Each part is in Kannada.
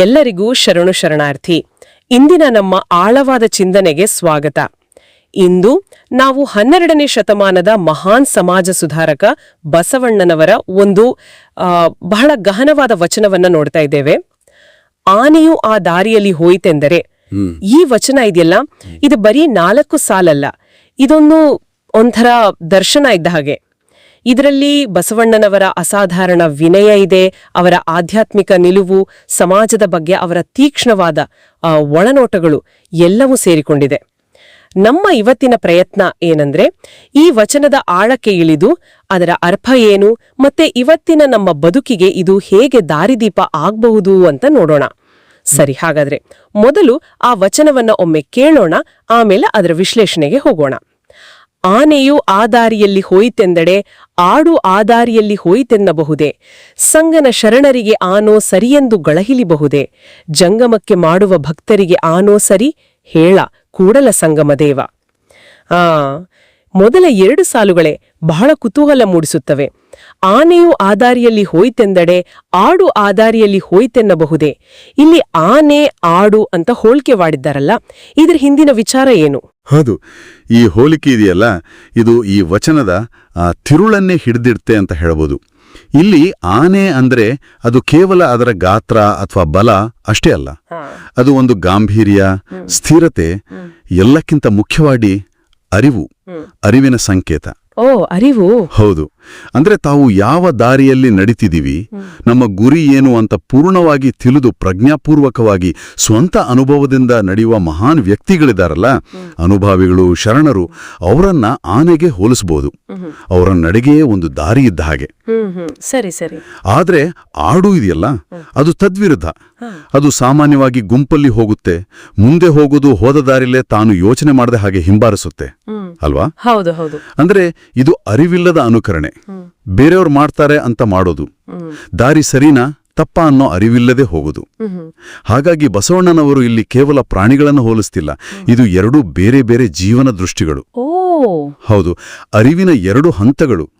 ಎಲ್ಲರಿಗೂ ಶರಣು ಶರಣಾರ್ಥಿ ಇಂದಿನ ನಮ್ಮ ಆಳವಾದ ಚಿಂತನೆಗೆ ಸ್ವಾಗತ. ಇಂದು ನಾವು ಹನ್ನೆರಡನೇ ಶತಮಾನದ ಮಹಾನ್ ಸಮಾಜ ಸುಧಾರಕ ಬಸವಣ್ಣನವರ ಒಂದು ಬಹಳ ಗಹನವಾದ ವಚನವನ್ನ ನೋಡ್ತಾ ಇದ್ದೇವೆ. ಆನೆಯು ಆ ದಾರಿಯಲ್ಲಿ ಹೋಯಿತೆಂದರೆ ಈ ವಚನ ಇದೆಯಲ್ಲ? ಇದು ಬರೀ ನಾಲ್ಕು ಸಾಲಲ್ಲ. ಇದೊಂದು ಒಂಥರ ದರ್ಶನ ಇದ್ದ ಹಾಗೆ. ಇದರಲ್ಲಿ ಬಸವಣ್ಣನವರ ಅಸಾಧಾರಣ ವಿನಯ ಇದೆ, ಅವರ ಆಧ್ಯಾತ್ಮಿಕ ನಿಲುವು, ಸಮಾಜದ ಬಗ್ಗೆ ಅವರ ತೀಕ್ಷ್ಣವಾದ ಒಳನೋಟಗಳು ಎಲ್ಲವೂ ಸೇರಿಕೊಂಡಿದೆ. ನಮ್ಮ ಇವತ್ತಿನ ಪ್ರಯತ್ನ ಏನಂದ್ರೆ, ಈ ವಚನದ ಆಳಕ್ಕೆ ಇಳಿದು ಅದರ ಅರ್ಥ ಏನು, ಮತ್ತೆ ಇವತ್ತಿನ ನಮ್ಮ ಬದುಕಿಗೆ ಇದು ಹೇಗೆ ದಾರಿದೀಪ ಆಗಬಹುದು ಅಂತ ನೋಡೋಣ. ಸರಿ, ಹಾಗಾದ್ರೆ ಮೊದಲು ಆ ವಚನವನ್ನ ಒಮ್ಮೆ ಕೇಳೋಣ, ಆಮೇಲೆ ಅದರ ವಿಶ್ಲೇಷಣೆಗೆ ಹೋಗೋಣ. ಆನೆಯು ಆ ದಾರಿಯಲ್ಲಿ ಹೋಯಿತೆಂದಡೆ ಆಡು ಆ ದಾರಿಯಲ್ಲಿ ಹೋಯಿತೆನ್ನಬಹುದೇ. ಸಂಗನ ಶರಣರಿಗೆ ಆನೋ ಸರಿಯೆಂದು ಗಳಹಿಲಿಬಹುದೇ. ಜಂಗಮಕ್ಕೆ ಮಾಡುವ ಭಕ್ತರಿಗೆ ಆನೋ ಸರಿ ಹೇಳ, ಕೂಡಲ ಸಂಗಮದೇವ. ಆ ಮೊದಲ ಎರಡು ಸಾಲುಗಳೇ ಬಹಳ ಕುತೂಹಲ ಮೂಡಿಸುತ್ತವೆ. ಆನೆಯು ಆದಾರಿಯಲ್ಲಿ ದಾರಿಯಲ್ಲಿ ಹೋಯ್ತೆಂದಡೆ ಆಡು ಆದಾರಿಯಲ್ಲಿ ದಾರಿಯಲ್ಲಿ ಹೋಯ್ತೆನ್ನಬಹುದೇ? ಇಲ್ಲಿ ಆನೆ ಆಡು ಅಂತ ಹೋಲಿಕೆ ಮಾಡಿದ್ದಾರಲ್ಲ ಇದರ ಹಿಂದಿನ ವಿಚಾರ ಏನು? ಹೌದು ಈ ಹೋಲಿಕೆ ಇದೆಯಲ್ಲ ಇದು ಈ ವಚನದ ಆ, ತಿರುಳನ್ನೇ ಹಿಡಿದಿಡ್ತೆ ಅಂತ ಹೇಳಬಹುದು ಇಲ್ಲಿ ಆನೆ ಅಂದ್ರೆ ಅದು ಕೇವಲ ಅದರ ಗಾತ್ರ ಅಥವಾ ಬಲ ಅಷ್ಟೇ ಅಲ್ಲ. ಅದು ಒಂದು ಗಾಂಭೀರ್ಯ ಸ್ಥಿರತೆ ಎಲ್ಲಕ್ಕಿಂತ ಮುಖ್ಯವಾಗಿ ಅರಿವು ಅರಿವಿನ ಸಂಕೇತ. ಓ ಅರಿವು. ಹೌದು. ಅಂದ್ರೆ ತಾವು ಯಾವ ದಾರಿಯಲ್ಲಿ ನಡೀತಿದ್ದೀವಿ ನಮ್ಮ ಗುರಿ ಏನು ಅಂತ ಪೂರ್ಣವಾಗಿ ತಿಳಿದು ಪ್ರಜ್ಞಾಪೂರ್ವಕವಾಗಿ ಸ್ವಂತ ಅನುಭವದಿಂದ ನಡೆಯುವ ಮಹಾನ್ ವ್ಯಕ್ತಿಗಳಿದಾರಲ್ಲ ಅನುಭಾವಿಗಳು ಶರಣರು ಅವರನ್ನ ಆನೆಗೆ ಹೋಲಿಸಬಹುದು ಅವರ ನಡಿಗೆಯೇ ಒಂದು ದಾರಿ ಇದ್ದ ಹಾಗೆ. ಸರಿ ಸರಿ. ಆದ್ರೆ ಆಡು ಇದೆಯಲ್ಲ ಅದು ತದ್ವಿರುದ್ಧ. ಅದು ಸಾಮಾನ್ಯವಾಗಿ ಗುಂಪಲ್ಲಿ ಹೋಗುತ್ತೆ ಮುಂದೆ ಹೋಗೋದು ಹೋದ ದಾರಿಲೇ ತಾನು ಯೋಚನೆ ಮಾಡದೆ ಹಾಗೆ ಹಿಂಬಾರಿಸುತ್ತೆ. ಅಲ್ವಾ? ಹೌದು ಹೌದು. ಅಂದ್ರೆ ಇದು ಅರಿವಿಲ್ಲದ ಅನುಕರಣೆ. ಬೇರೆಯವ್ರು ಮಾಡ್ತಾರೆ ಅಂತ ಮಾಡೋದು. ದಾರಿ ಸರಿನಾ? ತಪ್ಪ ಅನ್ನೋ ಅರಿವಿಲ್ಲದೆ ಹೋಗುದು. ಹಾಗಾಗಿ ಬಸವಣ್ಣನವರು ಇಲ್ಲಿ ಕೇವಲ ಪ್ರಾಣಿಗಳನ್ನು ಹೋಲಿಸ್ತಿಲ್ಲ. ಇದು ಎರಡು ಬೇರೆ ಬೇರೆ ಜೀವನ ದೃಷ್ಟಿಗಳು. ಹೌದು. ಅರಿವಿನ ಎರಡು ಹಂತಗಳು.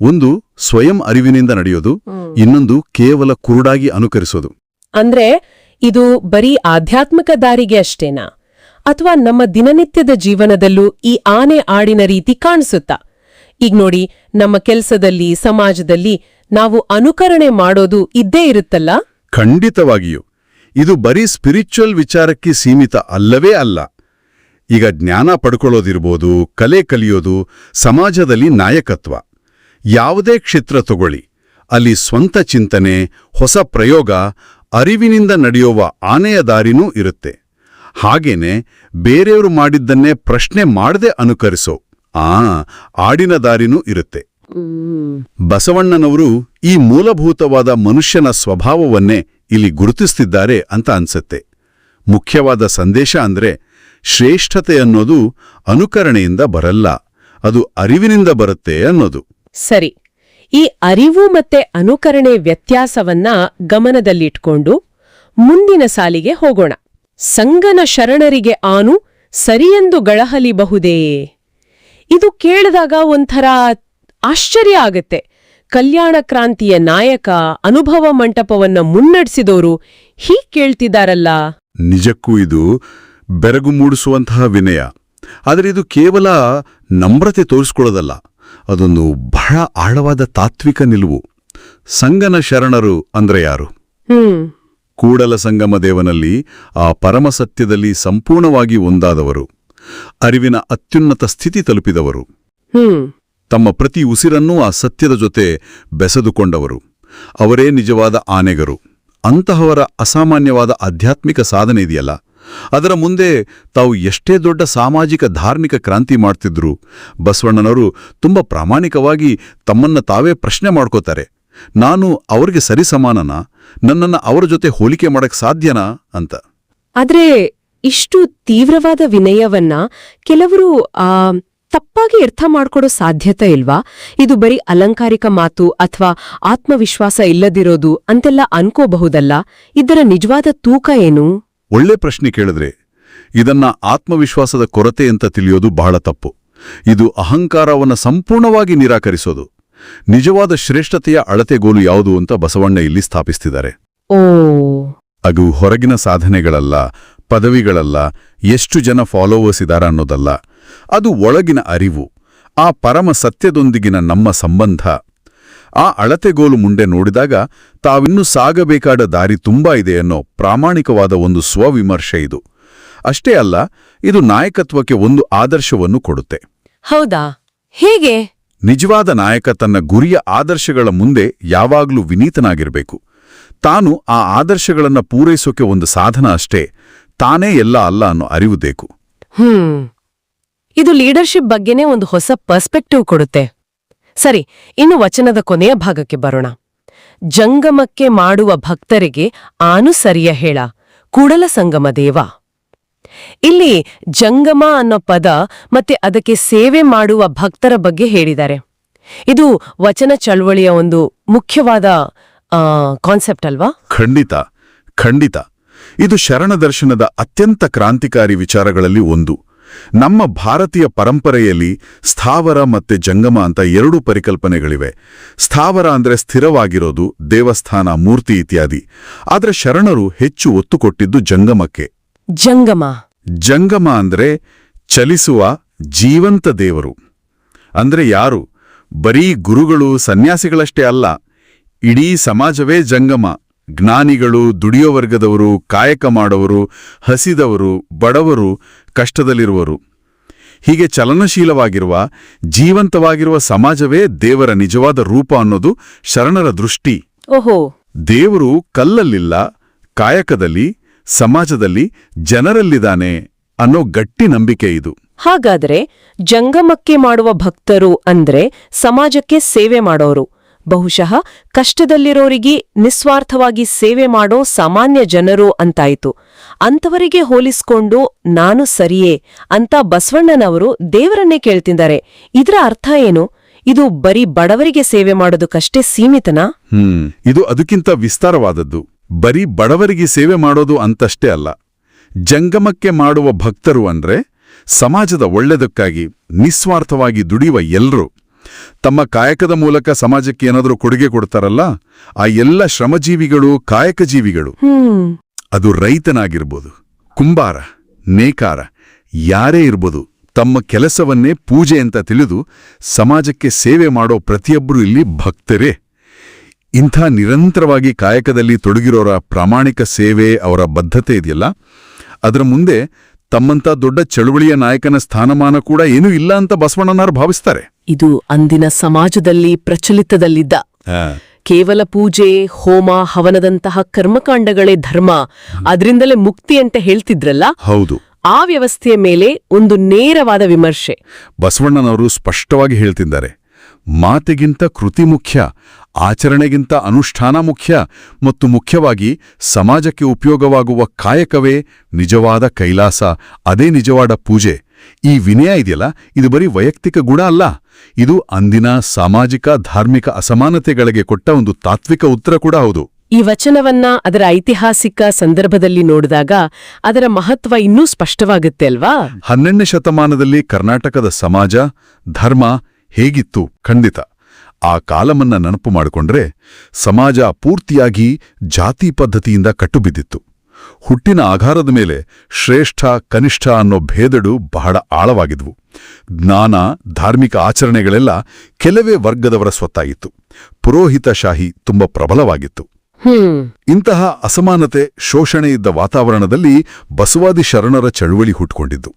ಒಂದು ಸ್ವಯಂ ಅರಿವಿನಿಂದ ನಡೆಯೋದು. ಇನ್ನೊಂದು ಕೇವಲ ಕುರುಡಾಗಿ ಅನುಕರಿಸೋದು. ಅಂದ್ರೆ ಇದು ಬರೀ ಆಧ್ಯಾತ್ಮಿಕ ದಾರಿಗೆ ಅಷ್ಟೇನಾ? ಅಥವಾ ನಮ್ಮ ದಿನನಿತ್ಯದ ಜೀವನದಲ್ಲೂ ಈ ಆನೆ ಆಡಿನ ರೀತಿ ಕಾಣಿಸುತ್ತಾ? ಈಗ ನೋಡಿ, ನಮ್ಮ ಕೆಲಸದಲ್ಲಿ, ಸಮಾಜದಲ್ಲಿ ನಾವು ಅನುಕರಣೆ ಮಾಡೋದು ಇದ್ದೇ ಇರುತ್ತಲ್ಲ? ಖಂಡಿತವಾಗಿಯೂ. ಇದು ಬರೀ ಸ್ಪಿರಿಚುವಲ್ ವಿಚಾರಕ್ಕೆ ಸೀಮಿತ ಅಲ್ಲವೇ ಅಲ್ಲ. ಈಗ ಜ್ಞಾನ ಪಡ್ಕೊಳ್ಳೋದಿರ್ಬೋದು, ಕಲೆ ಕಲಿಯೋದು ಸಮಾಜದಲ್ಲಿ ನಾಯಕತ್ವ. ಯಾವುದೇ ಕ್ಷೇತ್ರ ತಗೊಳ್ಳಿ. ಅಲ್ಲಿ ಸ್ವಂತ ಚಿಂತನೆ, ಹೊಸ ಪ್ರಯೋಗ, ಅರಿವಿನಿಂದ ನಡೆಯುವ ಆನೆಯ ದಾರಿನೂ ಇರುತ್ತೆ. ಹಾಗೇನೆ ಬೇರೆಯವರು ಮಾಡಿದ್ದನ್ನೇ ಪ್ರಶ್ನೆ ಮಾಡದೆ ಅನುಕರಿಸೋ ಆ ಆಡಿನ ದಾರಿನೂ ಇರುತ್ತೆ. ಬಸವಣ್ಣನವರು ಈ ಮೂಲಭೂತವಾದ ಮನುಷ್ಯನ ಸ್ವಭಾವವನ್ನೇ ಇಲ್ಲಿ ಗುರುತಿಸ್ತಿದ್ದಾರೆ ಅಂತ ಅನ್ಸತ್ತೆ. ಮುಖ್ಯವಾದ ಸಂದೇಶ ಅಂದ್ರೆ ಶ್ರೇಷ್ಠತೆ ಅನ್ನೋದು ಅನುಕರಣೆಯಿಂದ ಬರಲ್ಲ ಅದು ಅರಿವಿನಿಂದ ಬರುತ್ತೆ ಅನ್ನೋದು. ಸರಿ ಈ ಅರಿವು ಮತ್ತೆ ಅನುಕರಣೆ ವ್ಯತ್ಯಾಸವನ್ನ ಗಮನದಲ್ಲಿಟ್ಕೊಂಡು ಮುಂದಿನ ಸಾಲಿಗೆ ಹೋಗೋಣ. ಸಂಗನ ಶರಣರಿಗೆ ಆನು ಸರಿಯೆಂದು ಗಳಹಲಿಬಹುದೇ? ಇದು ಕೇಳಿದಾಗ ಒಂಥರ ಆಶ್ಚರ್ಯ ಆಗತ್ತೆ. ಕಲ್ಯಾಣ ಕ್ರಾಂತಿಯ ನಾಯಕ ಅನುಭವ ಮಂಟಪವನ್ನ ಮುನ್ನಡೆಸಿದವರು ಹೀ ಕೇಳ್ತಿದ್ದಾರಲ್ಲ ನಿಜಕ್ಕೂ ಇದು ಬೆರಗು ಮೂಡಿಸುವಂತಹ ವಿನಯ. ಆದರೆ ಇದು ಕೇವಲ ನಮ್ರತೆ ತೋರಿಸ್ಕೊಳ್ಳೋದಲ್ಲ. ಅದೊಂದು ಬಹಳ ಆಳವಾದ ತಾತ್ವಿಕ ನಿಲುವು. ಸಂಗನ ಶರಣರು ಅಂದ್ರೆ ಯಾರು? ಕೂಡಲ ಸಂಗಮ ದೇವನಲ್ಲಿ ಆ ಪರಮಸತ್ಯದಲ್ಲಿ ಸಂಪೂರ್ಣವಾಗಿ ಒಂದಾದವರು. ಅರಿವಿನ ಅತ್ಯುನ್ನತ ಸ್ಥಿತಿ ತಲುಪಿದವರು. ತಮ್ಮ ಪ್ರತಿ ಉಸಿರನ್ನೂ ಆ ಸತ್ಯದ ಜೊತೆ ಬೆಸೆದುಕೊಂಡವರು. ಅವರೇ ನಿಜವಾದ ಆನೆಗರು. ಅಂತಹವರ ಅಸಾಮಾನ್ಯವಾದ ಆಧ್ಯಾತ್ಮಿಕ ಸಾಧನೆ ಇದೆಯಲ್ಲ. ಅದರ ಮುಂದೆ ತಾವು ಎಷ್ಟೇ ದೊಡ್ಡ ಸಾಮಾಜಿಕ ಧಾರ್ಮಿಕ ಕ್ರಾಂತಿ ಮಾಡ್ತಿದ್ರು ಬಸವಣ್ಣನವರು ತುಂಬ ಪ್ರಾಮಾಣಿಕವಾಗಿ ತಮ್ಮನ್ನ ತಾವೇ ಪ್ರಶ್ನೆ ಮಾಡ್ಕೋತಾರೆ. ನಾನು ಅವ್ರಿಗೆ ಸರಿಸಮಾನನಾ? ನನ್ನನ್ನ ಅವರ ಜೊತೆ ಹೋಲಿಕೆ ಮಾಡಕ್ ಸಾಧ್ಯನಾ? ಅಂತ. ಆದ್ರೆ ಇಷ್ಟು ತೀವ್ರವಾದ ವಿನಯವನ್ನ ಕೆಲವರು ಆ ತಪ್ಪಾಗಿ ಅರ್ಥ ಮಾಡ್ಕೊಡೋ ಸಾಧ್ಯತೆ ಇಲ್ವಾ? ಇದು ಬರೀ ಅಲಂಕಾರಿಕ ಮಾತು ಅಥವಾ ಆತ್ಮವಿಶ್ವಾಸ ಇಲ್ಲದಿರೋದು ಅಂತೆಲ್ಲ ಅನ್ಕೋಬಹುದಲ್ಲ? ಇದರ ನಿಜವಾದ ತೂಕ ಏನು? ಒಳ್ಳೆ ಪ್ರಶ್ನೆ ಕೇಳಿದ್ರೆ ಇದನ್ನ ಆತ್ಮವಿಶ್ವಾಸದ ಕೊರತೆ ಅಂತ ತಿಳಿಯೋದು ಬಹಳ ತಪ್ಪು. ಇದು ಅಹಂಕಾರವನ್ನ ಸಂಪೂರ್ಣವಾಗಿ ನಿರಾಕರಿಸೋದು. ನಿಜವಾದ ಶ್ರೇಷ್ಠತೆಯ ಅಳತೆಗೋಲು ಯಾವುದು ಅಂತ ಬಸವಣ್ಣ ಇಲ್ಲಿ ಸ್ಥಾಪಿಸ್ತಿದ್ದಾರೆ. ಓ. ಅದು ಹೊರಗಿನ ಸಾಧನೆಗಳಲ್ಲ ಪದವಿಗಳಲ್ಲ ಎಷ್ಟು ಜನ ಫಾಲೋವರ್ಸ್ ಇದ್ದಾರ ಅನ್ನೋದಲ್ಲ. ಅದು ಒಳಗಿನ ಅರಿವು ಆ ಪರಮ ಸತ್ಯದೊಂದಿಗಿನ ನಮ್ಮ ಸಂಬಂಧ. ಆ ಅಳತೆಗೋಲು ಮುಂದೆ ನೋಡಿದಾಗ ತಾವಿನ್ನೂ ಸಾಗಬೇಕಾದ ದಾರಿ ತುಂಬಾ ಇದೆ ಅನ್ನೋ ಪ್ರಾಮಾಣಿಕವಾದ ಒಂದು ಸ್ವವಿಮರ್ಶೆ ಇದು. ಅಷ್ಟೇ ಅಲ್ಲ ಇದು ನಾಯಕತ್ವಕ್ಕೆ ಒಂದು ಆದರ್ಶವನ್ನು ಕೊಡುತ್ತೆ. ಹೌದಾ? ಹೇಗೆ? ನಿಜವಾದ ನಾಯಕ ತನ್ನ ಗುರಿಯ ಆದರ್ಶಗಳ ಮುಂದೆ ಯಾವಾಗಲೂ ವಿನೀತನಾಗಿರಬೇಕು. ತಾನು ಆ ಆದರ್ಶಗಳನ್ನು ಪೂರೈಸೋಕೆ ಒಂದು ಸಾಧನ ಅಷ್ಟೇ. ತಾನೇ ಎಲ್ಲ ಅಲ್ಲ ಅನ್ನೋ ಅರಿವು ಬೇಕು. ಹ್ಮ್. ಇದು ಲೀಡರ್ಶಿಪ್ ಬಗ್ಗೆನೇ ಒಂದು ಹೊಸ ಪರ್ಸ್ಪೆಕ್ಟಿವ್ ಕೊಡುತ್ತೆ. ಸರಿ ಇನ್ನು ವಚನದ ಕೊನೆಯ ಭಾಗಕ್ಕೆ ಬರೋಣ. ಜಂಗಮಕ್ಕೆ ಮಾಡುವ ಭಕ್ತರಿಗೆ ಆನು ಸರಿಯ ಹೇಳ ಕೂಡಲ ಸಂಗಮ ದೇವ. ಇಲ್ಲಿ ಜಂಗಮ ಅನ್ನೋ ಪದ ಮತ್ತೆ ಅದಕ್ಕೆ ಸೇವೆ ಮಾಡುವ ಭಕ್ತರ ಬಗ್ಗೆ ಹೇಳಿದ್ದಾರೆ. ಇದು ವಚನ ಚಳವಳಿಯ ಒಂದು ಮುಖ್ಯವಾದ ಕಾನ್ಸೆಪ್ಟ್ ಅಲ್ವಾ? ಖಂಡಿತ ಖಂಡಿತ. ಇದು ಶರಣ ದರ್ಶನದ ಅತ್ಯಂತ ಕ್ರಾಂತಿಕಾರಿ ವಿಚಾರಗಳಲ್ಲಿ ಒಂದು. ನಮ್ಮ ಭಾರತೀಯ ಪರಂಪರೆಯಲ್ಲಿ ಸ್ಥಾವರ ಮತ್ತೆ ಜಂಗಮ ಅಂತ ಎರಡೂ ಪರಿಕಲ್ಪನೆಗಳಿವೆ. ಸ್ಥಾವರ ಅಂದ್ರೆ ಸ್ಥಿರವಾಗಿರೋದು ದೇವಸ್ಥಾನ ಮೂರ್ತಿ ಇತ್ಯಾದಿ. ಆದರೆ ಶರಣರು ಹೆಚ್ಚು ಒತ್ತು ಕೊಟ್ಟಿದ್ದು ಜಂಗಮಕ್ಕೆ. ಜಂಗಮ. ಜಂಗಮ ಅಂದ್ರೆ ಚಲಿಸುವ ಜೀವಂತ ದೇವರು. ಅಂದ್ರೆ ಯಾರು? ಬರೀ ಗುರುಗಳು ಸನ್ಯಾಸಿಗಳಷ್ಟೇ ಅಲ್ಲ ಇಡೀ ಸಮಾಜವೇ ಜಂಗಮ. ಜ್ಞಾನಿಗಳು ದುಡಿಯೋ ವರ್ಗದವರು ಕಾಯಕ ಮಾಡವರು ಹಸಿದವರು ಬಡವರು ಕಷ್ಟದಲ್ಲಿರುವರು. ಹೀಗೆ ಚಲನಶೀಲವಾಗಿರುವ ಜೀವಂತವಾಗಿರುವ ಸಮಾಜವೇ ದೇವರ ನಿಜವಾದ ರೂಪ ಅನ್ನೋದು ಶರಣರ ದೃಷ್ಟಿ. ಓಹೋ. ದೇವರು ಕಲ್ಲಲ್ಲಿಲ್ಲ ಕಾಯಕದಲ್ಲಿ ಸಮಾಜದಲ್ಲಿ ಜನರಲ್ಲಿದ್ದಾನೆ ಅನ್ನೋ ಗಟ್ಟಿ ನಂಬಿಕೆ ಇದು. ಹಾಗಾದ್ರೆ ಜಂಗಮಕ್ಕೆ ಮಾಡುವ ಭಕ್ತರು ಅಂದ್ರೆ ಸಮಾಜಕ್ಕೆ ಸೇವೆ ಮಾಡೋರು. ಬಹುಶಃ ಕಷ್ಟದಲ್ಲಿರೋರಿಗೆ ನಿಸ್ವಾರ್ಥವಾಗಿ ಸೇವೆ ಮಾಡೋ ಸಾಮಾನ್ಯ ಜನರು ಅಂತಾಯ್ತು. ಅಂಥವರಿಗೆ ಹೋಲಿಸ್ಕೊಂಡು ನಾನು ಸರಿಯೇ ಅಂತ ಬಸವಣ್ಣನವರು ದೇವರನ್ನೇ ಕೇಳ್ತಿದ್ದಾರೆ. ಇದರ ಅರ್ಥ ಏನು? ಇದು ಬರೀ ಬಡವರಿಗೆ ಸೇವೆ ಮಾಡೋದಕ್ಕಷ್ಟೇ ಸೀಮಿತನಾ? ಹ್ಮ್, ಇದು ಅದಕ್ಕಿಂತ ವಿಸ್ತಾರವಾದದ್ದು. ಬರೀ ಬಡವರಿಗೆ ಸೇವೆ ಮಾಡೋದು ಅಂತಷ್ಟೇ ಅಲ್ಲ. ಜಂಗಮಕ್ಕೆ ಮಾಡುವ ಭಕ್ತರು ಅಂದ್ರೆ ಸಮಾಜದ ಒಳ್ಳೆದಕ್ಕಾಗಿ ನಿಸ್ವಾರ್ಥವಾಗಿ ದುಡಿಯುವ ಎಲ್ರೂ. ತಮ್ಮ ಕಾಯಕದ ಮೂಲಕ ಸಮಾಜಕ್ಕೆ ಏನಾದರೂ ಕೊಡುಗೆ ಕೊಡ್ತಾರಲ್ಲ ಆ ಎಲ್ಲ ಶ್ರಮಜೀವಿಗಳು ಕಾಯಕ ಜೀವಿಗಳು. ಅದು ರೈತನಾಗಿರ್ಬೋದು ಕುಂಬಾರ ನೇಕಾರ ಯಾರೇ ಇರ್ಬೋದು ತಮ್ಮ ಕೆಲಸವನ್ನೇ ಪೂಜೆ ಅಂತ ತಿಳಿದು ಸಮಾಜಕ್ಕೆ ಸೇವೆ ಮಾಡೋ ಪ್ರತಿಯೊಬ್ಬರೂ ಇಲ್ಲಿ ಭಕ್ತರೇ. ಇಂಥ ನಿರಂತರವಾಗಿ ಕಾಯಕದಲ್ಲಿ ತೊಡಗಿರೋರ ಪ್ರಾಮಾಣಿಕ ಸೇವೆ ಅವರ ಬದ್ಧತೆ ಇದೆಯಲ್ಲ? ಅದರ ಮುಂದೆ ತಮ್ಮಂಥ ದೊಡ್ಡ ಚಳುವಳಿಯ ನಾಯಕನ ಸ್ಥಾನಮಾನ ಕೂಡ ಏನೂ ಇಲ್ಲ ಅಂತ ಬಸವಣ್ಣನವರು ಭಾವಿಸ್ತಾರೆ. ಇದು ಅಂದಿನ ಸಮಾಜದಲ್ಲಿ ಪ್ರಚಲಿತದಲ್ಲಿದ್ದ. ಕೇವಲ ಪೂಜೆ ಹೋಮ ಹವನದಂತಹ ಕರ್ಮಕಾಂಡಗಳೇ ಧರ್ಮ. ಅದರಿಂದಲೇ ಮುಕ್ತಿ ಅಂತ ಹೇಳ್ತಿದ್ರಲ್ಲ? ಹೌದು. ಆ ವ್ಯವಸ್ಥೆಯ ಮೇಲೆ ಒಂದು ನೇರವಾದ ವಿಮರ್ಶೆ. ಬಸವಣ್ಣನವರು ಸ್ಪಷ್ಟವಾಗಿ ಹೇಳ್ತಿದ್ದಾರೆ. ಮಾತಿಗಿಂತ ಕೃತಿ ಮುಖ್ಯ. ಆಚರಣೆಗಿಂತ ಅನುಷ್ಠಾನ ಮುಖ್ಯ ಮತ್ತು ಮುಖ್ಯವಾಗಿ ಸಮಾಜಕ್ಕೆ ಉಪಯೋಗವಾಗುವ ಕಾಯಕವೇ ನಿಜವಾದ ಕೈಲಾಸ ಅದೇ ನಿಜವಾದ ಪೂಜೆ. ಈ ವಿನಯ ಇದೆಯಲ್ಲ? ಇದು ಬರೀ ವೈಯಕ್ತಿಕ ಗುಣ ಅಲ್ಲ. ಇದು ಅಂದಿನ ಸಾಮಾಜಿಕ ಧಾರ್ಮಿಕ ಅಸಮಾನತೆಗಳಿಗೆ ಕೊಟ್ಟ ಒಂದು ತಾತ್ವಿಕ ಉತ್ತರ ಕೂಡ ಹೌದು. ಈ ವಚನವನ್ನ ಅದರ ಐತಿಹಾಸಿಕ ಸಂದರ್ಭದಲ್ಲಿ ನೋಡಿದಾಗ ಅದರ ಮಹತ್ವ ಇನ್ನೂ ಸ್ಪಷ್ಟವಾಗುತ್ತೆ ಅಲ್ವಾ? ಹನ್ನೆರಡನೇ ಶತಮಾನದಲ್ಲಿ ಕರ್ನಾಟಕದ ಸಮಾಜ ಧರ್ಮ ಹೇಗಿತ್ತು ಖಂಡಿತ. ಆ ಕಾಲಮನ್ನ ನೆನಪು ಮಾಡಿಕೊಂಡ್ರೆ ಸಮಾಜ ಪೂರ್ತಿಯಾಗಿ ಜಾತಿ ಪದ್ಧತಿಯಿಂದ ಕಟ್ಟುಬಿದ್ದಿತ್ತು. ಹುಟ್ಟಿನ ಆಧಾರದ ಮೇಲೆ ಶ್ರೇಷ್ಠ ಕನಿಷ್ಠ ಅನ್ನೋ ಭೇದಡು ಬಹಳ ಆಳವಾಗಿದ್ವು. ಜ್ಞಾನ ಧಾರ್ಮಿಕ ಆಚರಣೆಗಳೆಲ್ಲ ಕೆಲವೇ ವರ್ಗದವರ ಸ್ವತ್ತಾಗಿತ್ತು. ಪುರೋಹಿತಶಾಹಿ ತುಂಬ ಪ್ರಬಲವಾಗಿತ್ತು. ಇಂತಹ ಅಸಮಾನತೆ ಶೋಷಣೆ ಇದ್ದ ವಾತಾವರಣದಲ್ಲಿ ಬಸವಾದಿ ಶರಣರ ಚಳುವಳಿ ಹುಟ್ಕೊಂಡಿದ್ದು.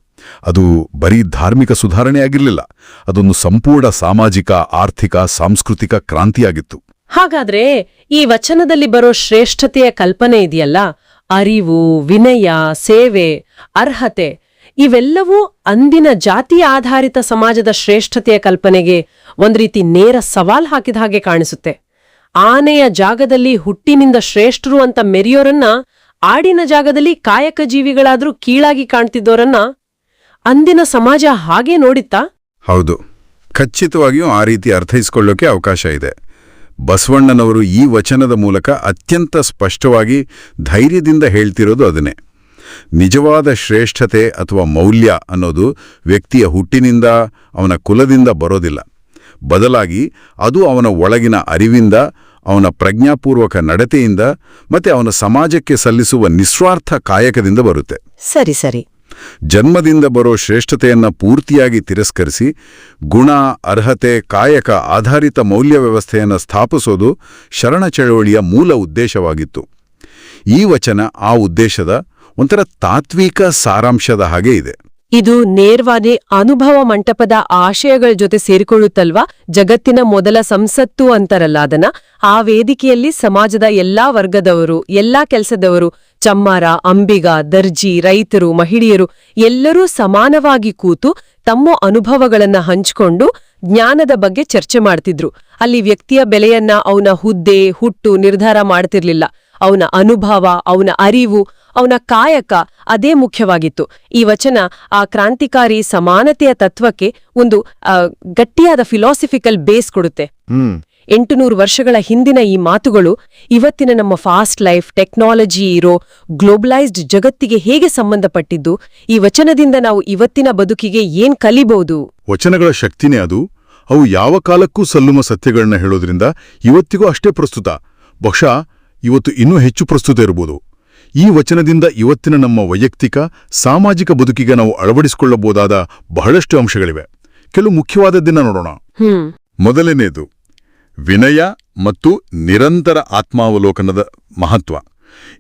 ಅದು ಬರೀ ಧಾರ್ಮಿಕ ಸುಧಾರಣೆ ಆಗಿರಲಿಲ್ಲ, ಅದೊಂದು ಸಂಪೂರ್ಣ ಸಾಮಾಜಿಕ, ಆರ್ಥಿಕ, ಸಾಂಸ್ಕೃತಿಕ ಕ್ರಾಂತಿಯಾಗಿತ್ತು. ಹಾಗಾದ್ರೆ ಈ ವಚನದಲ್ಲಿ ಬರೋ ಶ್ರೇಷ್ಠತೆಯ ಕಲ್ಪನೆ ಇದೆಯಲ್ಲ? ಅರಿವು, ವಿನಯ, ಸೇವೆ, ಅರ್ಹತೆ, ಇವೆಲ್ಲವೂ ಅಂದಿನ ಜಾತಿ ಆಧಾರಿತ ಸಮಾಜದ ಶ್ರೇಷ್ಠತೆಯ ಕಲ್ಪನೆಗೆ ಒಂದು ರೀತಿ ನೇರ ಸವಾಲ್ ಹಾಕಿದ ಹಾಗೆ ಕಾಣಿಸುತ್ತೆ. ಆನೆಯ ಜಾಗದಲ್ಲಿ ಹುಟ್ಟಿನಿಂದ ಶ್ರೇಷ್ಠರು ಅಂತ ಮೆರೆಯೋರನ್ನ, ಆಡಿನ ಜಾಗದಲ್ಲಿ ಕಾಯಕ ಜೀವಿಗಳಾದ್ರೂ ಕೀಳಾಗಿ ಕಾಣ್ತಿದ್ದೋರನ್ನ ಅಂದಿನ ಸಮಾಜ ಹಾಗೆ ನೋಡಿತ್ತಾ? ಹೌದು. ಖಚಿತವಾಗಿಯೂ ಆ ರೀತಿ ಅರ್ಥೈಸಿಕೊಳ್ಳೋಕೆ ಅವಕಾಶ ಇದೆ. ಬಸವಣ್ಣನವರು ಈ ವಚನದ ಮೂಲಕ ಅತ್ಯಂತ ಸ್ಪಷ್ಟವಾಗಿ ಧೈರ್ಯದಿಂದ ಹೇಳ್ತಿರೋದು ಅದನ್ನೇ. ನಿಜವಾದ ಶ್ರೇಷ್ಠತೆ ಅಥವಾ ಮೌಲ್ಯ ಅನ್ನೋದು ವ್ಯಕ್ತಿಯ ಹುಟ್ಟಿನಿಂದ ಅವನ ಕುಲದಿಂದ ಬರೋದಿಲ್ಲ. ಬದಲಾಗಿ ಅದು ಅವನ ಒಳಗಿನ ಅರಿವಿಂದ ಅವನ ಪ್ರಜ್ಞಾಪೂರ್ವಕ ನಡತೆಯಿಂದ ಮತ್ತೆ ಅವನ ಸಮಾಜಕ್ಕೆ ಸಲ್ಲಿಸುವ ನಿಸ್ವಾರ್ಥ ಕಾಯಕದಿಂದ ಬರುತ್ತೆ. ಸರಿ ಸರಿ. ಜನ್ಮದಿಂದ ಬರೋ ಶ್ರೇಷ್ಠತೆಯನ್ನ ಪೂರ್ತಿಯಾಗಿ ತಿರಸ್ಕರಿಸಿ ಗುಣ, ಅರ್ಹತೆ, ಕಾಯಕ ಆಧಾರಿತ ಮೌಲ್ಯ ವ್ಯವಸ್ಥೆಯನ್ನು ಸ್ಥಾಪಿಸೋದು ಶರಣ ಚಳವಳಿಯ ಮೂಲ ಉದ್ದೇಶವಾಗಿತ್ತು. ಈ ವಚನ ಆ ಉದ್ದೇಶದ ಒಂಥರ ತಾತ್ವಿಕ ಸಾರಾಂಶದ ಹಾಗೆ ಇದೆ. ಇದು ನೇರ್ವಾದಿ ಅನುಭವ ಮಂಟಪದ ಆಶಯಗಳ ಜೊತೆ ಸೇರಿಕೊಳ್ಳುತ್ತಲ್ವಾ? ಜಗತ್ತಿನ ಮೊದಲ ಸಂಸತ್ತು ಅಂತಾರಲ್ಲ ಅದನ್ನ ಆ ವೇದಿಕೆಯಲ್ಲಿ ಸಮಾಜದ ಎಲ್ಲಾ ವರ್ಗದವರು, ಎಲ್ಲಾ ಕೆಲಸದವರು, ಚಮ್ಮಾರ, ಅಂಬಿಗ, ದರ್ಜಿ, ರೈತರು, ಮಹಿಳೆಯರು ಎಲ್ಲರೂ ಸಮಾನವಾಗಿ ಕೂತು ತಮ್ಮ ಅನುಭವಗಳನ್ನ ಹಂಚಿಕೊಂಡು ಜ್ಞಾನದ ಬಗ್ಗೆ ಚರ್ಚೆ ಮಾಡ್ತಿದ್ರು. ಅಲ್ಲಿ ವ್ಯಕ್ತಿಯ ಬೆಲೆಯನ್ನ ಅವನ ಹುದ್ದೆ, ಹುಟ್ಟು ನಿರ್ಧಾರ ಮಾಡ್ತಿರ್ಲಿಲ್ಲ. ಅವನ ಅನುಭವ, ಅವನ ಅರಿವು ಅವನ ಕಾಯಕ ಅದೇ ಮುಖ್ಯವಾಗಿತ್ತು. ಈ ವಚನ ಆ ಕ್ರಾಂತಿಕಾರಿ ಸಮಾನತೆಯ ತತ್ವಕ್ಕೆ ಒಂದು ಗಟ್ಟಿಯಾದ ಫಿಲಾಸಫಿಕಲ್ ಬೇಸ್ ಕೊಡುತ್ತೆ. ಎಂಟುನೂರು ವರ್ಷಗಳ ಹಿಂದಿನ ಈ ಮಾತುಗಳು ಇವತ್ತಿನ ನಮ್ಮ ಫಾಸ್ಟ್ ಲೈಫ್ ಟೆಕ್ನಾಲಜಿ ಇರೋ ಗ್ಲೋಬಲೈಸ್ಡ್ ಜಗತ್ತಿಗೆ ಹೇಗೆ ಸಂಬಂಧಪಟ್ಟಿದ್ದು ಈ ವಚನದಿಂದ ನಾವು ಇವತ್ತಿನ ಬದುಕಿಗೆ ಏನ್ ಕಲಿಬಹುದು ವಚನಗಳ ಶಕ್ತಿನೇ ಅದು. ಅವು ಯಾವ ಕಾಲಕ್ಕೂ ಸಲ್ಲುಮ ಸತ್ಯಗಳನ್ನ ಹೇಳೋದ್ರಿಂದ ಇವತ್ತಿಗೂ ಅಷ್ಟೇ ಪ್ರಸ್ತುತ. ಬಹುಶಃ ಇವತ್ತು ಇನ್ನೂ ಹೆಚ್ಚು ಪ್ರಸ್ತುತ ಇರಬಹುದು ಈ ವಚನದಿಂದ ಇವತ್ತಿನ ನಮ್ಮ ವೈಯಕ್ತಿಕ ಸಾಮಾಜಿಕ ಬದುಕಿಗೆ ನಾವು ಅಳವಡಿಸಿಕೊಳ್ಳಬಹುದಾದ ಬಹಳಷ್ಟು ಅಂಶಗಳಿವೆ. ಕೆಲವು ಮುಖ್ಯವಾದದ್ದನ್ನ ನೋಡೋಣ. ಹು ಮೊದಲನೆಯದು ವಿನಯ ಮತ್ತು ನಿರಂತರ ಆತ್ಮಾವಲೋಕನದ ಮಹತ್ವ.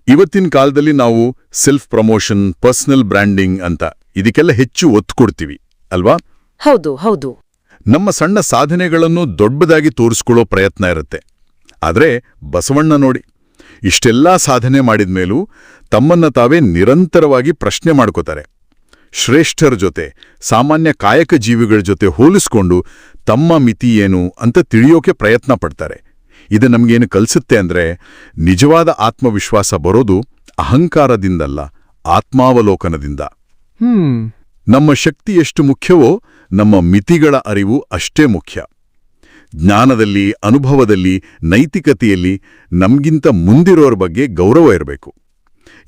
ಇವತ್ತಿನ ಕಾಲದಲ್ಲಿ ನಾವು ಸೆಲ್ಫ್ ಪ್ರಮೋಷನ್ ಪರ್ಸನಲ್ ಬ್ರ್ಯಾಂಡಿಂಗ್ ಅಂತ ಇದಕ್ಕೆಲ್ಲ ಹೆಚ್ಚು ಒತ್ತು ಕೊಡ್ತೀವಿ ಅಲ್ವಾ? ಹೌದು ಹೌದು. ನಮ್ಮ ಸಣ್ಣ ಸಾಧನೆಗಳನ್ನು ದೊಡ್ಡದಾಗಿ ತೋರಿಸ್ಕೊಳ್ಳೋ ಪ್ರಯತ್ನ ಇರುತ್ತೆ. ಆದರೆ ಬಸವಣ್ಣ ನೋಡಿ ಇಷ್ಟೆಲ್ಲಾ ಸಾಧನೆ ಮಾಡಿದ್ಮೇಲೂ ತಮ್ಮನ್ನ ತಾವೇ ನಿರಂತರವಾಗಿ ಪ್ರಶ್ನೆ ಮಾಡ್ಕೋತಾರೆ. ಶ್ರೇಷ್ಠರ ಜೊತೆ ಸಾಮಾನ್ಯ ಕಾಯಕ ಜೀವಿಗಳ ಜೊತೆ ಹೋಲಿಸ್ಕೊಂಡು ತಮ್ಮ ಮಿತಿ ಏನು ಅಂತ ತಿಳಿಯೋಕೆ ಪ್ರಯತ್ನ ಪಡ್ತಾರೆ. ಇದು ನಮಗೇನು ಕಲಿಸುತ್ತೆ ಅಂದ್ರೆ ನಿಜವಾದ ಆತ್ಮವಿಶ್ವಾಸ ಬರೋದು ಅಹಂಕಾರದಿಂದಲ್ಲ ಆತ್ಮಾವಲೋಕನದಿಂದ. ಹ್ಮ್. ನಮ್ಮ ಶಕ್ತಿ ಎಷ್ಟು ಮುಖ್ಯವೋ ನಮ್ಮ ಮಿತಿಗಳ ಅರಿವು ಅಷ್ಟೇ ಮುಖ್ಯ. ಜ್ಞಾನದಲ್ಲಿ ಅನುಭವದಲ್ಲಿ ನೈತಿಕತೆಯಲ್ಲಿ ನಮಗಿಂತ ಮುಂದಿರೋರ ಬಗ್ಗೆ ಗೌರವ ಇರಬೇಕು.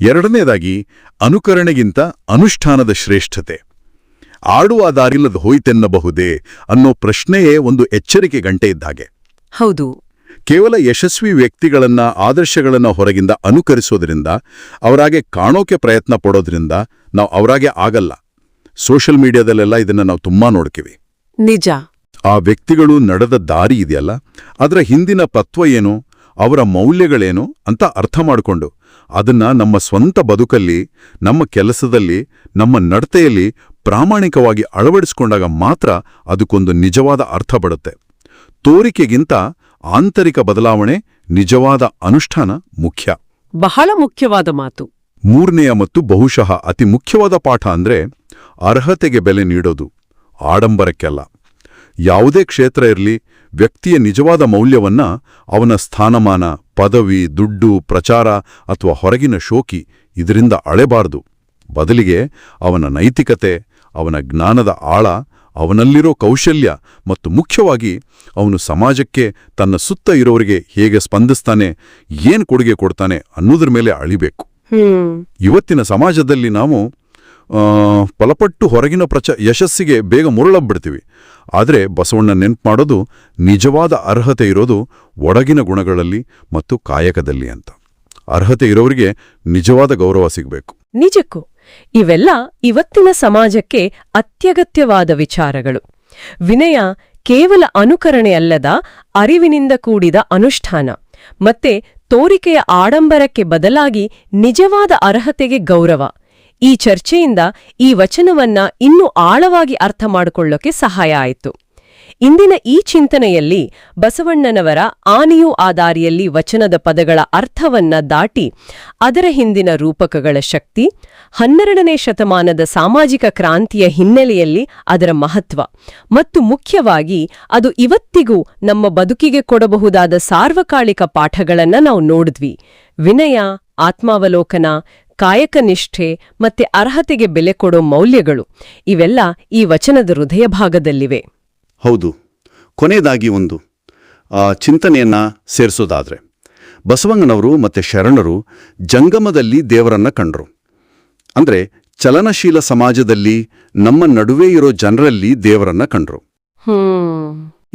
ಎರಡನೇದಾಗಿ ಅನುಕರಣೆಗಿಂತ ಅನುಷ್ಠಾನದ ಶ್ರೇಷ್ಠತೆ. ಆಡುವ ದಾರಿಲ್ಲದ ಹೋಯ್ತೆನ್ನಬಹುದೇ ಅನ್ನೋ ಪ್ರಶ್ನೆಯೇ ಒಂದು ಎಚ್ಚರಿಕೆ ಗಂಟೆ ಇದ್ದಾಗೆ. ಹೌದು. ಕೇವಲ ಯಶಸ್ವಿ ವ್ಯಕ್ತಿಗಳನ್ನ ಆದರ್ಶಗಳನ್ನ ಹೊರಗಿಂದ ಅನುಕರಿಸೋದ್ರಿಂದ ಅವರಾಗೆ ಕಾಣೋಕೆ ಪ್ರಯತ್ನ ಪಡೋದ್ರಿಂದ ನಾವು ಅವರಾಗೆ ಆಗಲ್ಲ. ಸೋಷಿಯಲ್ ಮೀಡಿಯಾದಲ್ಲೆಲ್ಲ ಇದನ್ನ ನಾವು ತುಂಬಾ ನೋಡ್ತೀವಿ. ನಿಜ. ಆ ವ್ಯಕ್ತಿಗಳು ನಡೆದ ದಾರಿ ಇದೆಯಲ್ಲ? ಅದರ ಹಿಂದಿನ ತತ್ವ ಏನು? ಅವರ ಮೌಲ್ಯಗಳೇನು? ಅಂತ ಅರ್ಥ ಮಾಡಿಕೊಂಡು ಅದನ್ನ ನಮ್ಮ ಸ್ವಂತ ಬದುಕಲ್ಲಿ ನಮ್ಮ ಕೆಲಸದಲ್ಲಿ ನಮ್ಮ ನಡತೆಯಲ್ಲಿ ಪ್ರಾಮಾಣಿಕವಾಗಿ ಅಳವಡಿಸಿಕೊಂಡಾಗ ಮಾತ್ರ ಅದಕ್ಕೊಂದು ನಿಜವಾದ ಅರ್ಥ ಬರುತ್ತೆ. ತೋರಿಕೆಗಿಂತ ಆಂತರಿಕ ಬದಲಾವಣೆ ನಿಜವಾದ ಅನುಷ್ಠಾನ ಮುಖ್ಯ. ಬಹಳ ಮುಖ್ಯವಾದ ಮಾತು. ಮೂರನೆಯ ಮತ್ತು ಬಹುಶಃ ಅತಿ ಮುಖ್ಯವಾದ ಪಾಠ ಅಂದ್ರೆ ಅರ್ಹತೆಗೆ ಬೆಲೆ ನೀಡೋದು ಆಡಂಬರಕ್ಕೆಲ್ಲ. ಯಾವುದೇ ಕ್ಷೇತ್ರ ಇರಲಿ ವ್ಯಕ್ತಿಯ ನಿಜವಾದ ಮೌಲ್ಯವನ್ನ ಅವನ ಸ್ಥಾನಮಾನ ಪದವಿ ದುಡ್ಡು ಪ್ರಚಾರ ಅಥವಾ ಹೊರಗಿನ ಶೋಕಿ ಇದರಿಂದ ಅಳೆಬಾರದು. ಬದಲಿಗೆ ಅವನ ನೈತಿಕತೆ ಅವನ ಜ್ಞಾನದ ಆಳ ಅವನಲ್ಲಿರೋ ಕೌಶಲ್ಯ ಮತ್ತು ಮುಖ್ಯವಾಗಿ ಅವನು ಸಮಾಜಕ್ಕೆ ತನ್ನ ಸುತ್ತ ಇರೋರಿಗೆ ಹೇಗೆ ಸ್ಪಂದಿಸ್ತಾನೆ ಏನು ಕೊಡುಗೆ ಕೊಡ್ತಾನೆ ಅನ್ನೋದ್ರ ಮೇಲೆ ಅಳಿಬೇಕು. ಇವತ್ತಿನ ಸಮಾಜದಲ್ಲಿ ನಾವು ಫಲಪಟ್ಟು ಹೊರಗಿನ ಪ್ರಚ ಯಶಸ್ಸಿಗೆ ಬೇಗ ಮುರುಳಬ್ಬಿಡ್ತೀವಿ. ಆದರೆ ಬಸವಣ್ಣ ನೆನ್ಪು ಮಾಡೋದು ನಿಜವಾದ ಅರ್ಹತೆ ಇರೋದು ಒಡಗಿನ ಗುಣಗಳಲ್ಲಿ ಮತ್ತು ಕಾಯಕದಲ್ಲಿ ಅಂತ. ಅರ್ಹತೆ ಇರೋರಿಗೆ ನಿಜವಾದ ಗೌರವ ಸಿಗಬೇಕು. ನಿಜಕ್ಕೂ, ಇವೆಲ್ಲ ಇವತ್ತಿನ ಸಮಾಜಕ್ಕೆ ಅತ್ಯಗತ್ಯವಾದ ವಿಚಾರಗಳು. ವಿನಯ ಕೇವಲ ಅನುಕರಣೆ ಅಲ್ಲದ ಅರಿವಿನಿಂದ ಕೂಡಿದ ಅನುಷ್ಠಾನ ಮತ್ತೆ ತೋರಿಕೆಯ ಆಡಂಬರಕ್ಕೆ ಬದಲಾಗಿ ನಿಜವಾದ ಅರ್ಹತೆಗೆ ಗೌರವ. ಈ ಚರ್ಚೆಯಿಂದ ಈ ವಚನವನ್ನ ಇನ್ನೂ ಆಳವಾಗಿ ಅರ್ಥ ಮಾಡಿಕೊಳ್ಳೋಕೆ ಸಹಾಯ ಆಯಿತು. ಇಂದಿನ ಈ ಚಿಂತನೆಯಲ್ಲಿ ಬಸವಣ್ಣನವರ ಆನೆಯೂ ಆ ದಾರಿಯಲ್ಲಿ ವಚನದ ಪದಗಳ ಅರ್ಥವನ್ನ ದಾಟಿ ಅದರ ಹಿಂದಿನ ರೂಪಕಗಳ ಶಕ್ತಿ, ಹನ್ನೆರಡನೇ ಶತಮಾನದ ಸಾಮಾಜಿಕ ಕ್ರಾಂತಿಯ ಹಿನ್ನೆಲೆಯಲ್ಲಿ ಅದರ ಮಹತ್ವ ಮತ್ತು ಮುಖ್ಯವಾಗಿ ಅದು ಇವತ್ತಿಗೂ ನಮ್ಮ ಬದುಕಿಗೆ ಕೊಡಬಹುದಾದ ಸಾರ್ವಕಾಲಿಕ ಪಾಠಗಳನ್ನ ನಾವು ನೋಡಿದ್ವಿ. ವಿನಯ, ಆತ್ಮಾವಲೋಕನ ಕಾಯಕ ನಿಷ್ಠೆ ಮತ್ತೆ ಅರ್ಹತೆಗೆ ಬೆಲೆ ಕೊಡೋ ಮೌಲ್ಯಗಳು ಇವೆಲ್ಲ ಈ ವಚನದ ಹೃದಯ ಭಾಗದಲ್ಲಿವೆ ಹೌದು. ಕೊನೆಯದಾಗಿ ಒಂದು. ಆ, ಚಿಂತನೆಯನ್ನ ಸೇರಿಸೋದಾದ್ರೆ ಬಸವಂಗನವರು ಮತ್ತೆ ಶರಣರು ಜಂಗಮದಲ್ಲಿ ದೇವರನ್ನ ಕಂಡ್ರು. ಅಂದ್ರೆ ಚಲನಶೀಲ ಸಮಾಜದಲ್ಲಿ ನಮ್ಮ ನಡುವೆ ಇರೋ ಜನರಲ್ಲಿ ದೇವರನ್ನ ಕಂಡ್ರು.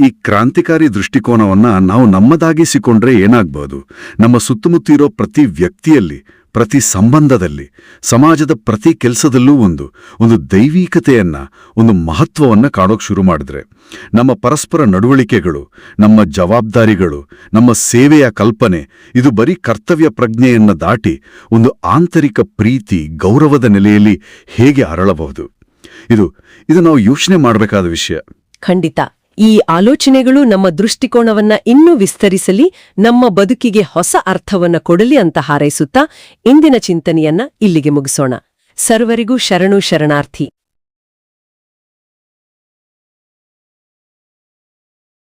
ಈ ಕ್ರಾಂತಿಕಾರಿ ದೃಷ್ಟಿಕೋನವನ್ನ ನಾವು ನಮ್ಮದಾಗಿಸಿಕೊಂಡ್ರೆ ಏನಾಗ್ಬೋದು? ನಮ್ಮ ಸುತ್ತಮುತ್ತ ಇರೋ ಪ್ರತಿ ವ್ಯಕ್ತಿಯಲ್ಲಿ ಪ್ರತಿ ಸಂಬಂಧದಲ್ಲಿ, ಸಮಾಜದ ಪ್ರತಿ ಕೆಲಸದಲ್ಲೂ ಒಂದು ಒಂದು ದೈವೀಕತೆಯನ್ನ, ಒಂದು ಮಹತ್ವವನ್ನ ಕಾಣೋಕ್ ಶುರು ಮಾಡಿದ್ರೆ, ನಮ್ಮ ಪರಸ್ಪರ ನಡವಳಿಕೆಗಳು, ನಮ್ಮ ಜವಾಬ್ದಾರಿಗಳು, ನಮ್ಮ ಸೇವೆಯ ಕಲ್ಪನೆ, ಇದು ಬರೀ ಕರ್ತವ್ಯ ಪ್ರಜ್ಞೆಯನ್ನು ದಾಟಿ ಒಂದು ಆಂತರಿಕ ಪ್ರೀತಿ, ಗೌರವದ ನೆಲೆಯಲ್ಲಿ ಹೇಗೆ ಅರಳಬಹುದು? ಇದು ಇದು ನಾವು ಯೋಚನೆ ಮಾಡಬೇಕಾದ ವಿಷಯ. ಖಂಡಿತ. ಈ ಆಲೋಚನೆಗಳು ನಮ್ಮ ದೃಷ್ಟಿಕೋನವನ್ನ ಇನ್ನೂ ವಿಸ್ತರಿಸಲಿ, ನಮ್ಮ ಬದುಕಿಗೆ ಹೊಸ ಅರ್ಥವನ್ನ ಕೊಡಲಿ ಅಂತ ಹಾರೈಸುತ್ತಾ ಇಂದಿನ ಚಿಂತನೆಯನ್ನ ಇಲ್ಲಿಗೆ ಮುಗಿಸೋಣ. ಸರ್ವರಿಗೂ ಶರಣು ಶರಣಾರ್ಥಿ.